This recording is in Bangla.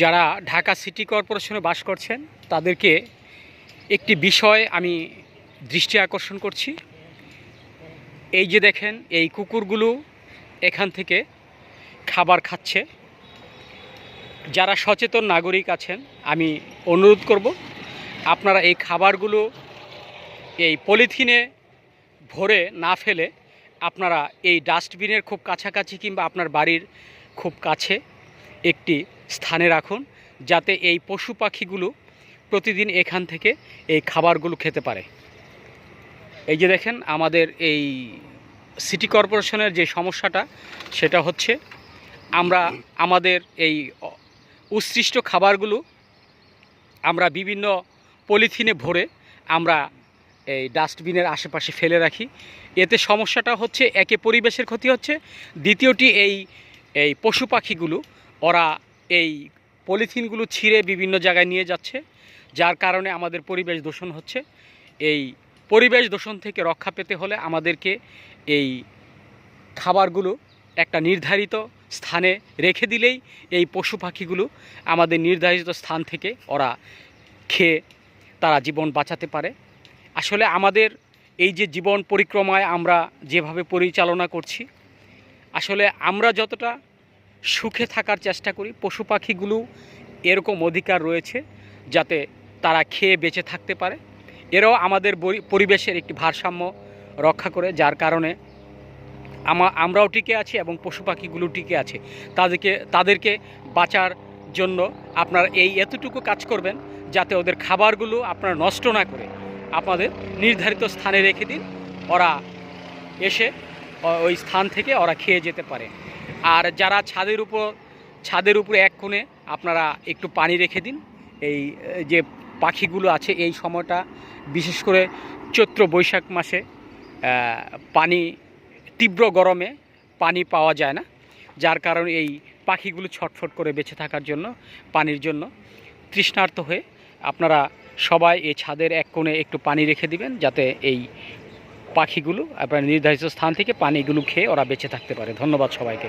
যারা ঢাকা সিটি কর্পোরেশনে বাস করছেন, তাদেরকে একটি বিষয় আমি দৃষ্টি আকর্ষণ করছি। এই যে দেখেন, এই কুকুরগুলো এখান থেকে খাবার খাচ্ছে। যারা সচেতন নাগরিক আছেন, আমি অনুরোধ করব, আপনারা এই খাবারগুলো এই পলিথিনে ভরে না ফেলে আপনারা এই ডাস্টবিনের খুব কাছাকাছি কিংবা আপনার বাড়ির খুব কাছে একটি স্থানে রাখুন যাতে এই পশু পাখিগুলো প্রতিদিন এখান থেকে এই খাবারগুলো খেতে পারে। এই যে দেখেন আমাদের এই সিটি কর্পোরেশনের যে সমস্যাটা, সেটা হচ্ছে আমরা আমাদের এই উৎসৃষ্ট খাবারগুলো আমরা বিভিন্ন পলিথিনে ভরে আমরা এই ডাস্টবিনের আশেপাশে ফেলে রাখি। এতে সমস্যাটা হচ্ছে একে পরিবেশের ক্ষতি হচ্ছে, দ্বিতীয়টি এই এই পশু পাখিগুলো ওরা এই পলিথিনগুলো ছিঁড়ে বিভিন্ন জায়গায় নিয়ে যাচ্ছে, যার কারণে আমাদের পরিবেশ দূষণ হচ্ছে। এই পরিবেশ দূষণ থেকে রক্ষা পেতে হলে আমাদেরকে এই খাবারগুলো একটা নির্ধারিত স্থানে রেখে দিলেই এই পশু পাখিগুলো আমাদের নির্ধারিত স্থান থেকে ওরা খেয়ে তারা জীবন বাঁচাতে পারে। আসলে আমাদের এই যে জীবন পরিক্রমায় আমরা যেভাবে পরিচালনা করছি, আসলে আমরা যতটা সুখে থাকার চেষ্টা করি। পশু পাখিগুলো এরকম অধিকার রয়েছে যাতে তারা খেয়ে বেঁচে থাকতে পারে। এরাও আমাদের পরিবেশের একটি ভারসাম্য রক্ষা করে, যার কারণে আমা আমরাও টিকে আছি এবং পশু পাখিগুলো টিকে আছে। তাদেরকে তাদেরকে বাঁচার জন্য আপনারা এই এতটুকু কাজ করবেন যাতে ওদের খাবারগুলো আপনারা নষ্ট না করে আপনাদের নির্ধারিত স্থানে রেখে দিন। ওরা এসে ওই স্থান থেকে ওরা খেয়ে যেতে পারে। আর যারা ছাদের উপর, ছাদের উপরে এক কোণে আপনারা একটু পানি রেখে দিন। এই, যে পাখিগুলো আছে এই সময়টা, বিশেষ করে চৈত্র বৈশাখ মাসে পানি, তীব্র গরমে পানি পাওয়া যায় না। যার কারণে এই পাখিগুলো ছটফট করে বেঁচে থাকার জন্য, পানির জন্য তৃষ্ণার্ত হয়ে আপনারা সবাই এই ছাদের এক কোণে একটু পানি রেখে দিবেন, যাতে এই পাখিগুলো আপনার নির্ধারিত স্থান থেকে পানিগুলো খেয়ে ওরা বেঁচে থাকতে পারে। ধন্যবাদ সবাইকে।